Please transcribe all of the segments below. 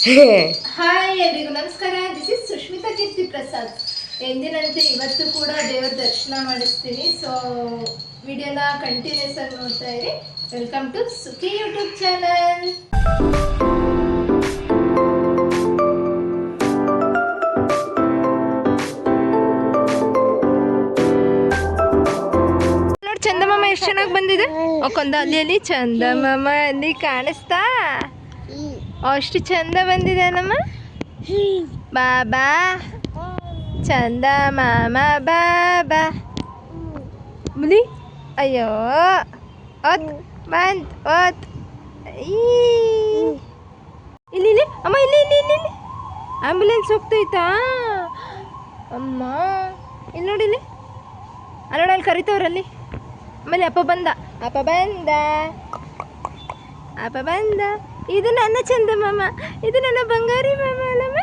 Hi ಎಲ್ರಿಗೂ ನಮಸ್ಕಾರ. This is Sushmita Keerthi Prasad. ಎಂದಿನಂತೆ ಇವತ್ತು ಕೂಡ ದೇವರ ದರ್ಶನ ಮಾಡಿಸ್ತೀನಿ. ಸೊ ವಿಡಿಯೋನ ಕಂಟಿನ್ಯೂಸ್ ಆಗಿ ನೋಡ್ತಾ ಇರಿ. Welcome to Sukhi YouTube channel ಚಂದಮಾಮ ಎಷ್ಟು ಚೆನ್ನಾಗಿ ಬಂದಿದೆ? ಒಕ್ಕೊಂದು ಅಲ್ಲಿ ಅಲ್ಲಿ ಚಂದಮಾಮ ಅಲ್ಲಿ ಕಾಣಿಸ್ತಾ. ಅಷ್ಟು ಚಂದ ಬಂದಿದೆ ನಮ್ಮ? ಬಾಬಾ. ಚಂದ ಮಾಮ ಬಾಬಾ. ಮುಲಿ ಅಯ್ಯೋ ಓತ್ ಬಂತ್ ಓತ್. ಇಲ್ಲಿ ಇಲ್ಲಿ. ಅಮ್ಮ ಇಲ್ಲಿ ಇಲ್ಲಿ ಇಲ್ಲಿ ಇಲ್ಲಿ. ಆಂಬ್ಯುಲೆನ್ಸ್ ಹೋಗ್ತೈತಾ? ಅಮ್ಮ. ಇಲ್ಲಿ ನೋಡಿ ಇಲ್ಲಿ. ಅಲ್ಲಿ ನೋಡಿ ಅಲ್ಲಿ ಕರಿತವ್ರಲ್ಲಿ. ಆಮೇಲೆ ಅಪ್ಪ ಬಂದ. ಅಪ್ಪ ಬಂದ. ಅಪ್ಪ ಬಂದ. ಇದು ನನ್ನ ಚಂದ ಮಾಮ. ಇದು ನನ್ನ ಬಂಗಾರಿ ಮಾಮ ಅಲ್ಲಮ್ಮ.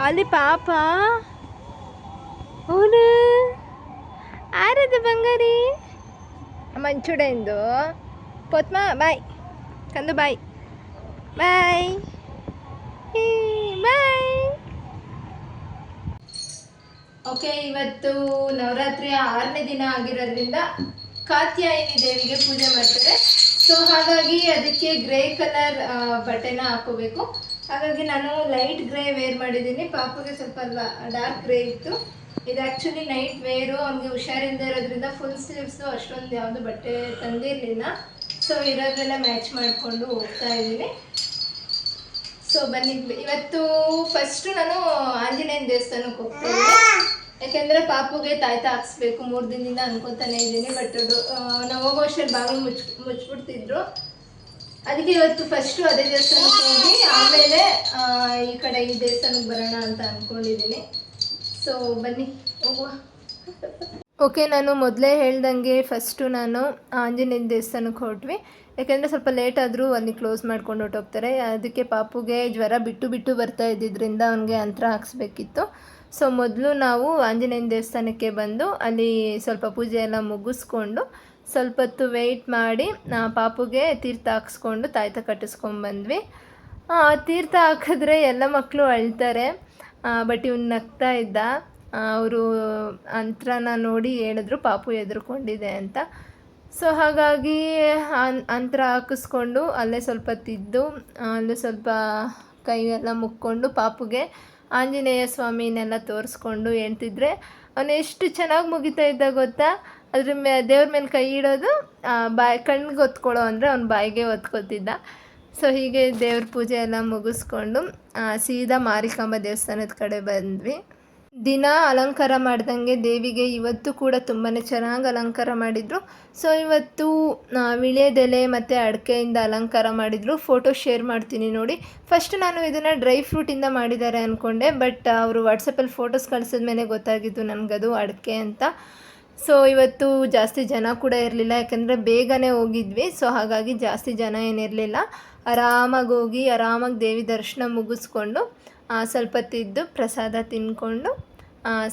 ಅಲ್ಲಿ ಪಾಪ. ಅವನು ಆರದ ಬಂಗಾರಿ? ಮಂಚೂಡ ಎಂದು ಪೊತ್ಮ ಬಾಯ್. ಕಂದು ಬಾಯ್. ಬಾಯ್. ಬಾಯ್. ಓಕೆ ಇವತ್ತು ನವರಾತ್ರಿಯ ಆರನೇ ದಿನ ಆಗಿರೋದ್ರಿಂದ ಕಾತ್ಯಾಯಿನಿ ದೇವಿಗೆ ಪೂಜೆ ಮಾಡ್ತಾರೆ. ಸೊ ಹಾಗಾಗಿ ಅದಕ್ಕೆ ಗ್ರೇ ಕಲರ್ ಬಟ್ಟೆನ ಹಾಕೋಬೇಕು ಹಾಗಾಗಿ ನಾನು ಲೈಟ್ ಗ್ರೇ ವೇರ್ ಮಾಡಿದ್ದೀನಿ. ಪಾಪುಗೆ ಸ್ವಲ್ಪ ಡಾರ್ಕ್ ಗ್ರೇ ಇತ್ತು. ಇದು ಆ್ಯಕ್ಚುಲಿ ನೈಟ್ ವೇರು ಅವ್ನಿಗೆ ಹುಷಾರಿಂದ ಇರೋದ್ರಿಂದ ಫುಲ್ ಸ್ಲೀವ್ಸು ಅಷ್ಟೊಂದು ಯಾವುದು ಬಟ್ಟೆ ತಂದಿರಲಿಲ್ಲ. ಸೊ ಇರೋದ್ರೆಲ್ಲ ಮ್ಯಾಚ್ ಮಾಡಿಕೊಂಡು ಹೋಗ್ತಾ ಇದ್ದೀನಿ. ಸೊ ಬನ್ನಿ. ಇವತ್ತು ಫಸ್ಟು ನಾನು ಆಂಜನೇಯನ ದೇವಸ್ಥಾನಕ್ಕೆ ಹೋಗ್ತಾ ಇದ್ದೀನಿ. ಯಾಕೆಂದ್ರೆ ಪಾಪುಗೆ ತಾಯ್ತ ಹಾಕ್ಸ್ಬೇಕು, ಮೂರು ದಿನದಿಂದ ಅನ್ಕೊತಾನೆ ಇದ್ದೀನಿ ಬಟ್ ನಾವು ಹೋಗೋ ಅಷ್ಟರಲ್ಲಿ ಬಾಗಿಲು ಮುಚ್, ಮುಚ್ಬಿಡ್ತಿದ್ರು. ಅದಕ್ಕೆ ಇವತ್ತು ಫಸ್ಟು ಅದೇ ದೇವಸ್ಥಾನಕ್ಕೆ ಹೋಗಿ, ಆಮೇಲೆ ಈ ಕಡೆ ಈ ದೇವಸ್ಥಾನಕ್ಕೆ ಬರೋಣ ಅಂತ ಅಂದ್ಕೊಂಡಿದ್ದೀನಿ ಸೊ ಬನ್ನಿ, ಹೋಗುವ. ಓಕೆ ನಾನು ಮೊದಲೇ ಹೇಳ್ದಂಗೆ ಫಸ್ಟು ನಾನು ಆಂಜನೇಯ ದೇವಸ್ಥಾನಕ್ಕೆ ಹೊರಟ್ವಿ. ಯಾಕೆಂದರೆ ಸ್ವಲ್ಪ ಲೇಟ್ ಆದರೂ ಅಲ್ಲಿ ಕ್ಲೋಸ್ ಮಾಡ್ಕೊಂಡು ಹೊರಟೋಗ್ತಾರೆ. ಅದಕ್ಕೆ ಪಾಪುಗೆ ಜ್ವರ ಬಿಟ್ಟು ಬಿಟ್ಟು ಬರ್ತಾ ಇದ್ದಿದ್ದರಿಂದ ಅವನಿಗೆ ಅಂತರ ಹಾಕ್ಸ್ಬೇಕಿತ್ತು. ಸೊ ಮೊದಲು ನಾವು ಆಂಜನೇಯನ ದೇವಸ್ಥಾನಕ್ಕೆ ಬಂದು ಅಲ್ಲಿ ಸ್ವಲ್ಪ ಪೂಜೆ ಎಲ್ಲ ಮುಗಿಸ್ಕೊಂಡು ಸ್ವಲ್ಪ ಹೊತ್ತು ವೆಯ್ಟ್ ಮಾಡಿ ಪಾಪುಗೆ ತೀರ್ಥ ಹಾಕ್ಸ್ಕೊಂಡು ತಾಯ್ತ ಕಟ್ಟಿಸ್ಕೊಂಡ್ಬಂದ್ವಿ ತೀರ್ಥ ಹಾಕಿದ್ರೆ ಎಲ್ಲ ಮಕ್ಕಳು ಅಳ್ತಾರೆ. ಬಟ್ ಇವ್ನು ನಗ್ತಾ ಇದ್ದ. ಅವರು ಅಂತ್ರನ ನೋಡಿ ಹೇಳಿದ್ರು, ಪಾಪು ಎದುರ್ಕೊಂಡಿದೆ ಅಂತ. ಸೊ ಹಾಗಾಗಿ ಅಂತ್ರ ಹಾಕಿಸ್ಕೊಂಡು ಅಲ್ಲೇ ಸ್ವಲ್ಪ ತಿದ್ದು, ಅಲ್ಲೂ ಸ್ವಲ್ಪ ಕೈ ಎಲ್ಲ ಮುಕ್ಕೊಂಡು ಪಾಪುಗೆ ಆಂಜನೇಯ ಸ್ವಾಮಿನೆಲ್ಲ ತೋರಿಸ್ಕೊಂಡು ಹೇಳ್ತಿದ್ರೆ ಅವನು ಎಷ್ಟು ಚೆನ್ನಾಗಿ ಮುಗಿತಾ ಇದ್ದ ಗೊತ್ತಾ? ಅದ್ರ ಮೇ, ದೇವ್ರ ಮೇಲೆ ಕೈ ಇಡೋದು ಬಾಯ್ ಕಣ್ಣಿಗೆ ಒತ್ಕೊಳ್ಳೋ ಅಂದರೆ ಅವ್ನು ಬಾಯಿಗೆ ಒತ್ಕೋತಿದ್ದ. ಸೊ ಹೀಗೆ ದೇವ್ರ ಪೂಜೆ ಎಲ್ಲ ಮುಗಿಸ್ಕೊಂಡು ಸೀದಾ ಮಾರಿಕಾಂಬ ದೇವಸ್ಥಾನದ ಕಡೆ ಬಂದ್ವಿ. ದಿನ ಅಲಂಕಾರ ಮಾಡ್ದಂಗೆ ದೇವಿಗೆ ಇವತ್ತು ಕೂಡ ತುಂಬಾ ಚೆನ್ನಾಗಿ ಅಲಂಕಾರ ಮಾಡಿದರು. ಸೊ ಇವತ್ತು ವಿಳೆದೆಲೆ ಮತ್ತು ಅಡಿಕೆಯಿಂದ ಅಲಂಕಾರ ಮಾಡಿದರು. ಫೋಟೋ ಶೇರ್ ಮಾಡ್ತೀನಿ ನೋಡಿ. ಫಸ್ಟ್ ನಾನು ಇದನ್ನು ಡ್ರೈ ಫ್ರೂಟಿಂದ ಮಾಡಿದ್ದಾರೆ ಅಂದ್ಕೊಂಡೆ ಬಟ್ ಅವರು ವಾಟ್ಸಪ್ಪಲ್ಲಿ ಫೋಟೋಸ್ ಕಳಿಸಿದ ಮೇಲೆ ಗೊತ್ತಾಗಿದ್ದು ನನಗದು ಅಡಿಕೆ ಅಂತ. ಸೊ ಇವತ್ತು ಜಾಸ್ತಿ ಜನ ಕೂಡ ಇರಲಿಲ್ಲ, ಯಾಕಂದರೆ ಬೇಗನೆ ಹೋಗಿದ್ವಿ. ಸೊ ಹಾಗಾಗಿ ಜಾಸ್ತಿ ಜನ ಏನಿರಲಿಲ್ಲ ಆರಾಮಾಗಿ ಹೋಗಿ, ಆರಾಮಾಗಿ ದೇವಿ ದರ್ಶನ ಮುಗಿಸ್ಕೊಂಡು ಸ್ವಲ್ಪ ತಿದ್ದು ಪ್ರಸಾದ ತಿನ್ಕೊಂಡು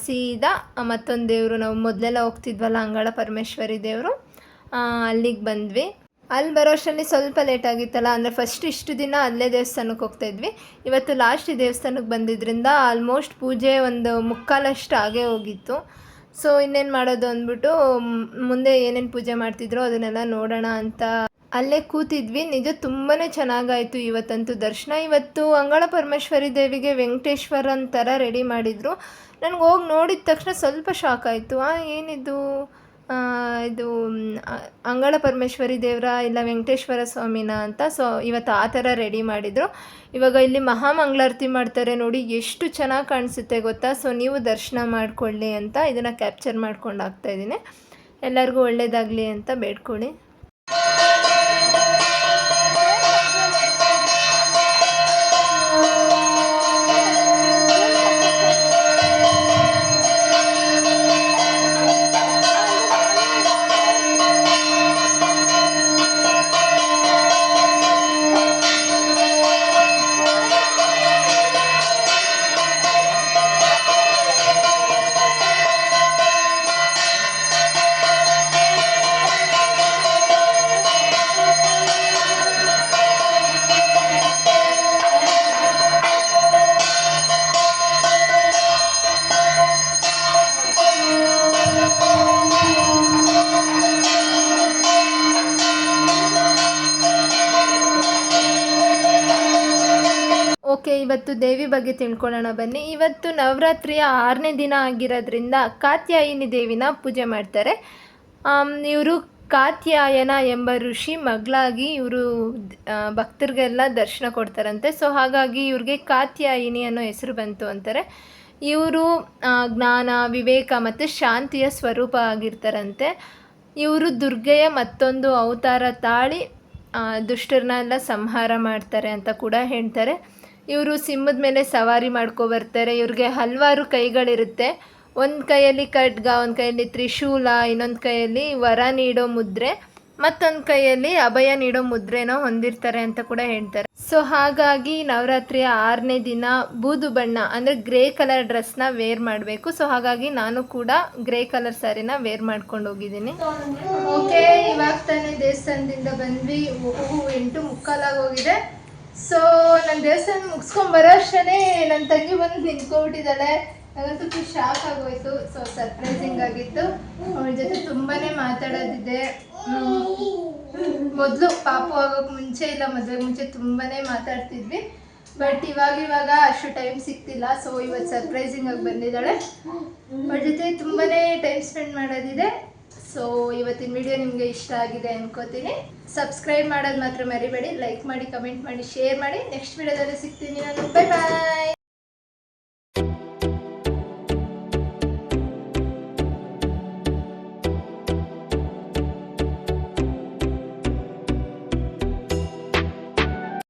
ಸೀದಾ ಮತ್ತೊಂದು ದೇವರು, ನಾವು ಮೊದಲೆಲ್ಲ ಹೋಗ್ತಿದ್ವಲ್ಲ ಅಂಗಳ ಪರಮೇಶ್ವರಿ ದೇವರು ಅಲ್ಲಿಗೆ ಬಂದ್ವಿ. ಅಲ್ಲಿ ಬರೋಷ್ಟರಲ್ಲಿ ಸ್ವಲ್ಪ ಲೇಟ್ ಆಗಿತ್ತಲ್ಲ, ಅಂದರೆ ಫಸ್ಟ್ ಇಷ್ಟು ದಿನ ಅಲ್ಲೇ ದೇವಸ್ಥಾನಕ್ಕೆ ಹೋಗ್ತಾಯಿದ್ವಿ ಇವತ್ತು ಲಾಸ್ಟ್ ದೇವಸ್ಥಾನಕ್ಕೆ ಬಂದಿದ್ದರಿಂದ ಆಲ್ಮೋಸ್ಟ್ ಪೂಜೆ ಒಂದು ಮುಕ್ಕಾಲಷ್ಟು ಆಗೇ ಹೋಗಿತ್ತು. ಸೊ ಇನ್ನೇನು ಮಾಡೋದು ಅಂದ್ಬಿಟ್ಟು ಮುಂದೆ ಏನೇನು ಪೂಜೆ ಮಾಡ್ತಿದ್ರೋ ಅದನ್ನೆಲ್ಲ ನೋಡೋಣ ಅಂತ ಅಲ್ಲೇ ಕೂತಿದ್ವಿ. ನಿಜ ತುಂಬಾ ಚೆನ್ನಾಗಾಯಿತು. ಇವತ್ತಂತೂ ದರ್ಶನ. ಇವತ್ತು ಅಂಗಳ ಪರಮೇಶ್ವರಿ ದೇವಿಗೆ ವೆಂಕಟೇಶ್ವರನ್ ಥರ ರೆಡಿ ಮಾಡಿದರು. ನನಗೆ ಹೋಗಿ ನೋಡಿದ ತಕ್ಷಣ ಸ್ವಲ್ಪ ಶಾಕ್ ಆಯಿತು. ಆ, ಏನಿದು? ಇದು ಅಂಗಳ ಪರಮೇಶ್ವರಿ ದೇವರ ಇಲ್ಲ ವೆಂಕಟೇಶ್ವರ ಸ್ವಾಮಿನ ಅಂತ ಸೊ, ಇವತ್ತು ಆ ಥರ ರೆಡಿ ಮಾಡಿದರು. ಇವಾಗ ಇಲ್ಲಿ ಮಹಾಮಂಗಳಾರತಿ ಮಾಡ್ತಾರೆ ನೋಡಿ, ಎಷ್ಟು ಚೆನ್ನಾಗಿ ಕಾಣಿಸುತ್ತೆ ಗೊತ್ತಾ? ಸೊ, ನೀವು ದರ್ಶನ ಮಾಡಿಕೊಳ್ಳಿ ಅಂತ ಇದನ್ನು ಕ್ಯಾಪ್ಚರ್ ಮಾಡ್ಕೊಂಡು ಆಗ್ತಾ ಇದ್ದೀನಿ. ಎಲ್ಲರಿಗೂ ಒಳ್ಳೆಯದಾಗಲಿ ಅಂತ ಬೇಡ್ಕೊಳ್ಳಿ. ಓಕೆ, ಇವತ್ತು ದೇವಿ ಬಗ್ಗೆ ತಿಳ್ಕೊಳ್ಳೋಣ ಬನ್ನಿ. ಇವತ್ತು ನವರಾತ್ರಿಯ ಆರನೇ ದಿನ ಆಗಿರೋದ್ರಿಂದ ಕಾತ್ಯಾಯಿನಿ ದೇವಿನ ಪೂಜೆ ಮಾಡ್ತಾರೆ. ಇವರು ಕಾತ್ಯಾಯನ ಎಂಬ ಋಷಿ ಮಗಳಾಗಿ ಇವರು ಭಕ್ತರಿಗೆಲ್ಲ ದರ್ಶನ ಕೊಡ್ತಾರಂತೆ. ಸೊ, ಹಾಗಾಗಿ ಇವ್ರಿಗೆ ಕಾತ್ಯಾಯಿನಿ ಅನ್ನೋ ಹೆಸರು ಬಂತು ಅಂತಾರೆ. ಇವರು ಜ್ಞಾನ, ವಿವೇಕ ಮತ್ತು ಶಾಂತಿಯ ಸ್ವರೂಪ ಆಗಿರ್ತಾರಂತೆ. ಇವರು ದುರ್ಗೆಯ ಮತ್ತೊಂದು ಅವತಾರ ತಾಳಿ ದುಷ್ಟರನ್ನೆಲ್ಲ ಸಂಹಾರ ಮಾಡ್ತಾರೆ ಅಂತ ಕೂಡ ಹೇಳ್ತಾರೆ. ಇವರು ಸಿಂಹದ ಮೇಲೆ ಸವಾರಿ ಮಾಡ್ಕೊ ಬರ್ತಾರೆ. ಇವ್ರಿಗೆ ಹಲವಾರು ಕೈಗಳಿರುತ್ತೆ. ಒಂದು ಕೈಯಲ್ಲಿ ಖಡ್ಗ, ಒಂದು ಕೈಯಲ್ಲಿ ತ್ರಿಶೂಲ, ಇನ್ನೊಂದು ಕೈಯಲ್ಲಿ ವರ ನೀಡೋ ಮುದ್ರೆ, ಮತ್ತೊಂದು ಕೈಯಲ್ಲಿ ಅಭಯ ನೀಡೋ ಮುದ್ರೆನೋ ಹೊಂದಿರ್ತಾರೆ ಅಂತ ಕೂಡ ಹೇಳ್ತಾರೆ. ಸೊ ಹಾಗಾಗಿ ನವರಾತ್ರಿಯ ಆರನೇ ದಿನ ಬೂದು ಬಣ್ಣ, ಅಂದರೆ ಗ್ರೇ ಕಲರ್ ಡ್ರೆಸ್ನ ವೇರ್ ಮಾಡಬೇಕು. ಸೊ ಹಾಗಾಗಿ ನಾನು ಕೂಡ ಗ್ರೇ ಕಲರ್ ಸ್ಯಾರಿನ ವೇರ್ ಮಾಡ್ಕೊಂಡು ಹೋಗಿದ್ದೀನಿ. ಓಕೆ ಇವಾಗ ತಾನೇ ದೇವಸ್ಥಾನದಿಂದ ಬಂದ್ವಿ. ಎಂಟು ಮುಕ್ಕಾಲಾಗಿ ಹೋಗಿದೆ. ಸೊ ನನ್ನ ದೇವಸ್ಥಾನ ಮುಗಿಸ್ಕೊಂಡ್ ಬರೋ ನನ್ನ ತಂಗಿ ಬಂದು ನಿಂತ್ಕೊಬಿಟ್ಟಿದ್ದಾಳೆ ನನಗಂತೂ ಫುಲ್ ಶಾಕ್ ಆಗೋಯ್ತು. ಸೊ ಸರ್ಪ್ರೈಸಿಂಗ್ ಆಗಿತ್ತು. ಅವಳ ಜೊತೆ ತುಂಬಾನೇ ಮಾತಾಡೋದಿದೆ. ಮೊದಲು ಪಾಪು ಆಗೋಕೆ ಮುಂಚೆ ಇಲ್ಲ, ಮದುವೆ ಮುಂಚೆ ತುಂಬಾನೇ ಮಾತಾಡ್ತಿದ್ವಿ. ಬಟ್ ಇವಾಗ ಇವಾಗ ಅಷ್ಟು ಟೈಮ್ ಸಿಗ್ತಿಲ್ಲ. ಸೊ ಇವತ್ತು ಸರ್ಪ್ರೈಸಿಂಗ್ ಆಗಿ ಬಂದಿದ್ದಾಳೆ. ಅವಳ ಜೊತೆ ತುಂಬಾನೇ ಟೈಮ್ ಸ್ಪೆಂಡ್ ಮಾಡೋದಿದೆ. ಸೊ ಇವತ್ತಿನ ವಿಡಿಯೋ ನಿಮಗೆ ಇಷ್ಟ ಆಗಿದೆ ಅನ್ಕೋತೀನಿ. ಸಬ್ಸ್ಕ್ರೈಬ್ ಮಾಡೋದು ಮಾತ್ರ ಮರಿಬೇಡಿ ಲೈಕ್ ಮಾಡಿ ಕಮೆಂಟ್ ಮಾಡಿ ಶೇರ್ ಮಾಡಿ. ನೆಕ್ಸ್ಟ್ ವಿಡಿಯೋದಲ್ಲಿ ಸಿಗ್ತೀನಿ ನಾನು. ಬೈ